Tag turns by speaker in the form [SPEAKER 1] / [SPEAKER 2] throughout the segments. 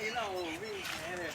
[SPEAKER 1] นี่เราวิ่งแพ้เลย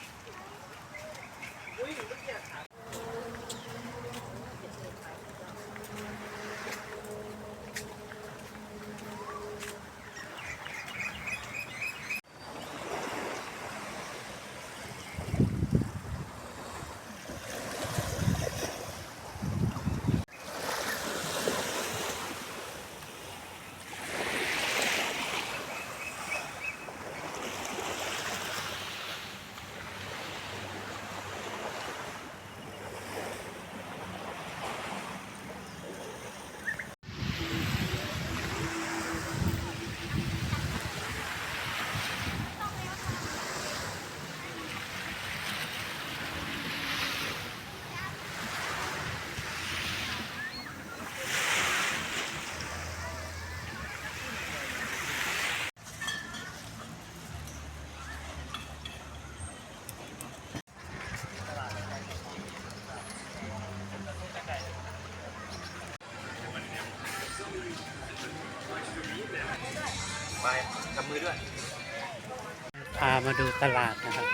[SPEAKER 1] มาดู
[SPEAKER 2] ตลาดนะครับ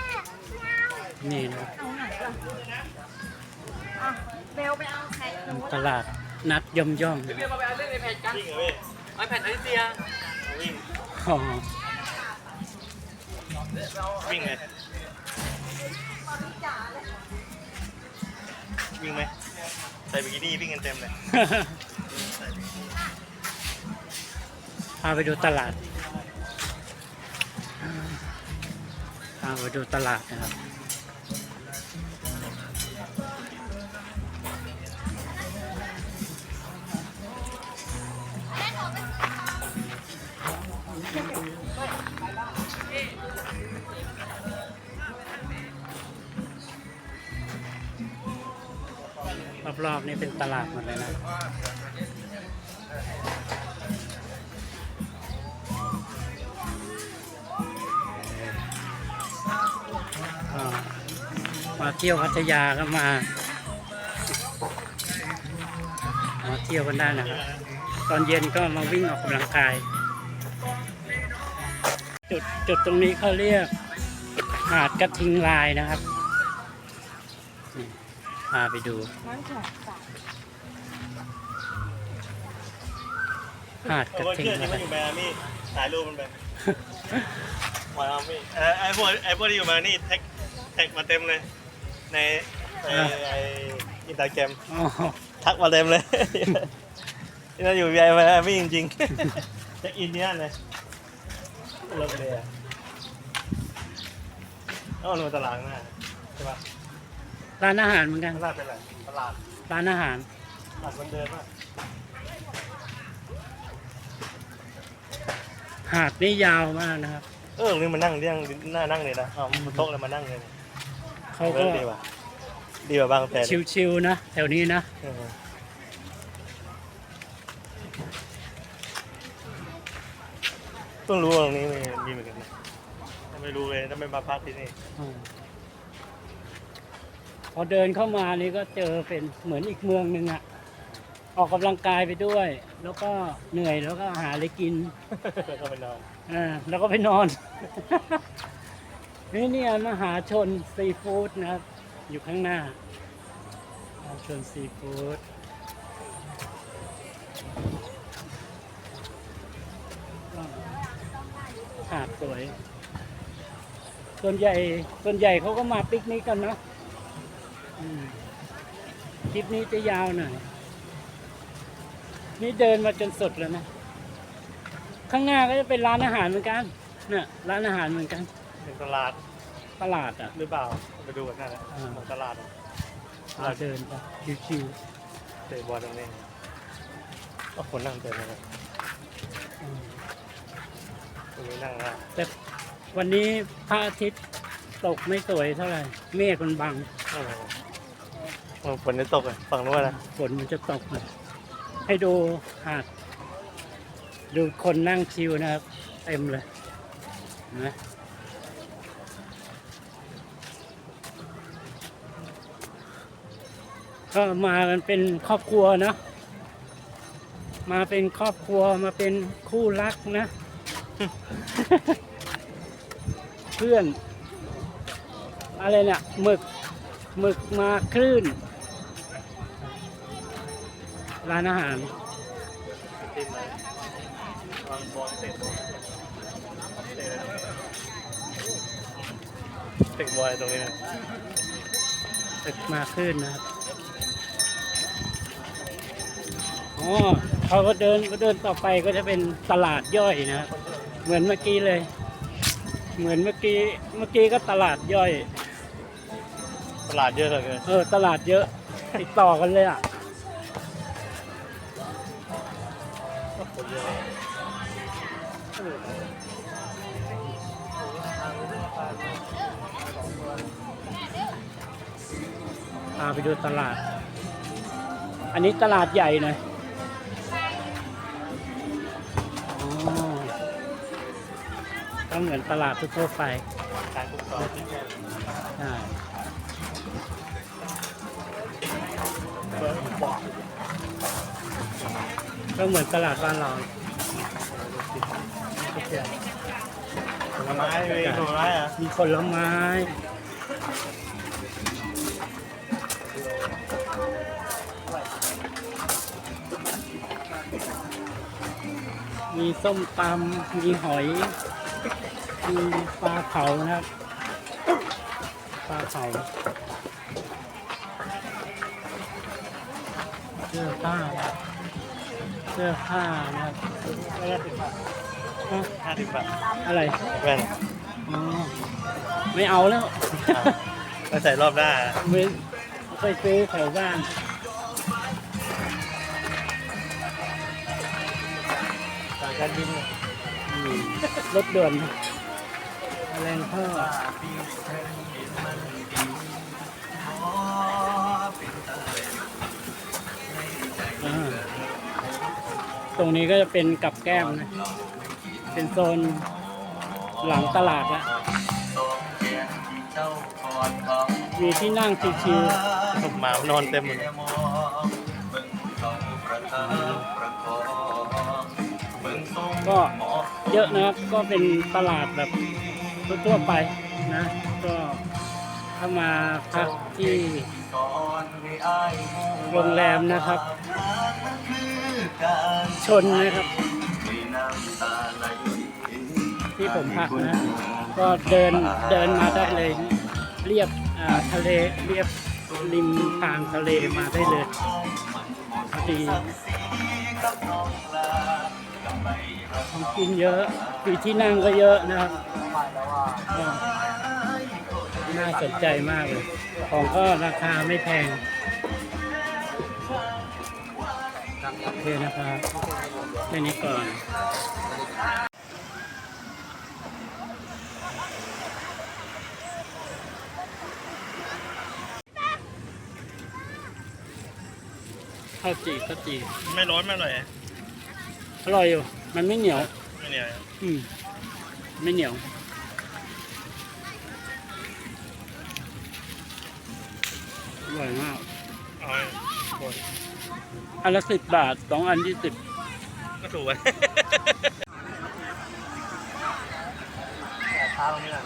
[SPEAKER 2] นี่นะ
[SPEAKER 3] เอาไหนล่ะอะเบลไปเอาไข่หนู
[SPEAKER 2] ตลาดนัดย่อมย่อม
[SPEAKER 1] เบียร์มาไปเอาเล่นไอแพดกัน
[SPEAKER 4] วิ่งเลย
[SPEAKER 1] ไอแพดไอเซีย
[SPEAKER 4] วิ่ง
[SPEAKER 2] อ๋อ
[SPEAKER 4] วิ่งเลยวิ่งไหมใส่บิกินี่วิ่งกันเต็มเลย
[SPEAKER 2] พาไปดูตลาดาไปดูตลาดนะครับ รอบๆนี่เป็นตลาดหมดเลยนะ มาเที่ยวพัทยาก็มา มาเที่ยวกันได้นะครับ ตอนเย็นก็มาวิ่งออกกำลังกาย จุดจุดตรงนี้เขาเรียกหาดกระทิงลายนะครับพาไปดู หาดกระทิงลาย
[SPEAKER 4] ถ่ายรูปมันไปมอามี่ไอ้พวกไอ้พวกที่อยู่มานี่แท็กแท็กมาเต็มเลย ในในไออินสตาแกรม
[SPEAKER 2] อ๋อ
[SPEAKER 4] ทักมาเต็มเลย นี่เราอยู่ไมอามี่จริงๆแท็กอินเนี่ยเลยเลิกเลยอะเอ้าลงตลาดหน้าใช่ปะ
[SPEAKER 2] ร้านอาหารเหมือนกัน
[SPEAKER 4] ตลาดเป็นไรตลาด
[SPEAKER 2] ร้านอาหาร
[SPEAKER 4] ตลาดคนเดินป่ะ
[SPEAKER 2] หาดนี่ยาวมากนะครับ
[SPEAKER 4] เออตรงนี้มานั่งเรียงหน้านั่งเลยนะเอาโต๊ะเลยมานั่งเลย
[SPEAKER 2] เขาก็
[SPEAKER 4] เออดีว่ะดีกว่าบางแสน
[SPEAKER 2] ชิวๆนะแถวนี้นะ
[SPEAKER 4] เออเพิ่งรู้ว่าตรงนี้มีมีเหมือนกันนะถ้าไม่รู้เลยถ้าไม่มาพักที่นี่
[SPEAKER 2] อมพอเดินเข้ามานี่ก็เจอเป็นเหมือนอีกเมืองหนึ่งอะออกกำลังกายไปด้วย แล้วก็เหนื่อยแล้วก็หาอะไรกิน
[SPEAKER 4] แล้วก็ไปนอน
[SPEAKER 2] อ่าแล้วก็ไปนอน นี่เนี่ยมหาชนซีฟู้ดนะครับ อยู่ข้างหน้า มหาชนซีฟู้ดหาดสวย ส่วนใหญ่ ส่วนใหญ่เขาก็มาปิกนิกกันเนอะคลิปนี้จะยาวหน่อย นี่เดินมาจนสุดแล้วนะ ข้างหน้าก็จะเป็นร้านอาหารเหมือนกันเนี่ยร้านอาหารเหมือนกัน
[SPEAKER 4] เป็นตลาด
[SPEAKER 2] ตลาดอะ
[SPEAKER 4] หรือเปล่าไปดูกันนั่นแหละ
[SPEAKER 2] อ่า
[SPEAKER 4] ของตลาด
[SPEAKER 2] เราเดินไปชิว
[SPEAKER 4] เตะบอลตรงนี้ก็คนนั่งเต็มเลย
[SPEAKER 2] ๆอืม
[SPEAKER 4] ตรงนี้นั่งละ
[SPEAKER 2] แต่วันนี้พระอาทิตย์ตกไม่สวยเท่าไหร่ เมฆมันบัง
[SPEAKER 4] โอ้โหโอ้ฝนจะตกเลยฝั่งนู้นนะ
[SPEAKER 2] ฝนมันจะตกหน่อยให้ดูหาด ดูคนนั่งชิวนะครับ เต็มเลยเห็นไหม ก็มากันเป็นครอบครัวเนอะมาเป็นครอบครัวมาเป็นคู่รักนะ เพื่อน อะไรเนี่ยหมึกหมึกมาคลื่น ร้านอาหาร
[SPEAKER 4] ติมมาวางบอลเตะเตะเตะบอลตรงนี้นะ
[SPEAKER 2] ตึกมาขึ้นนะครับ อ๋อเขาก็เดินก็เดินต่อไปก็จะเป็นตลาดย่อยนะครับเหมือนเมื่อกี้เลย เหมือนเมื่อกี้เมื่อกี้ก็ตลาดย่อย
[SPEAKER 4] ตลาดเยอะเหลือเกิน
[SPEAKER 2] เออ ตลาดเยอะ ติดต่อกันเลยอะ
[SPEAKER 4] คนเยอะ
[SPEAKER 2] พาไปดูตลาด อันนี้ตลาดใหญ่หน่อย เหมือนตลาดทั่วไป
[SPEAKER 4] การทุกซอย
[SPEAKER 2] ใช่
[SPEAKER 4] ก็
[SPEAKER 2] เหมือนตลาดบ้านเรา
[SPEAKER 4] ผลไม้มีผลไม้อะ
[SPEAKER 2] มีผลไม้มีส้มตำมีหอย มีปลาเผานะครับ ปลาเผาเสื้อผ้าเสื้อผ้านะครับ
[SPEAKER 4] ห้าสิบบาท
[SPEAKER 2] ฮะ
[SPEAKER 4] ห้าสิบบาท
[SPEAKER 2] อะไร
[SPEAKER 4] แว่น
[SPEAKER 2] อ๋อไม่เอาแล้ว
[SPEAKER 4] ไปใส่รอบหน้า
[SPEAKER 2] ไม่ไปซื้อแถวบ้าน
[SPEAKER 4] สายการบินเนี่ย
[SPEAKER 2] อืม รถด่วนแรงท่ออ่าตรงนี้ก็จะเป็นกับแก้มนะ เป็นโซนหลังตลาดละมีที่นั่งชิว
[SPEAKER 4] ผมมานอนเต็มหมดเลย
[SPEAKER 2] ๆก็ เยอะนะครับ ก็เป็นตลาดแบบทั่วไปนะ ก็ถ้ามาพักที่โรงแรมนะครับ ชนนะครับ ที่ผมพักนะ ก็เดินเดินมาได้เลย เรียบทะเลเรียบริมทางทะเลมาได้เลยพอดี ของกินเยอะมีที่นั่งก็เยอะนะครับก็น่าสนใจมากเลย ของก็ราคาไม่แพงโอเคนะครับแค่นี้ก่อนข้าวจีข้าวจี
[SPEAKER 4] ไม่ร้อนไม่อร่อยอะ
[SPEAKER 2] อร่อยอยู่ มันไม่เหนียว
[SPEAKER 4] ไม่เหนียว
[SPEAKER 2] อืมไม่เหนียว อร่อยมาก
[SPEAKER 4] เอาไว้โอ้ย
[SPEAKER 2] อันละสิบบาทสองอันยี่สิบ
[SPEAKER 4] ก็ถูกไปเท้าตรงนี้แหละ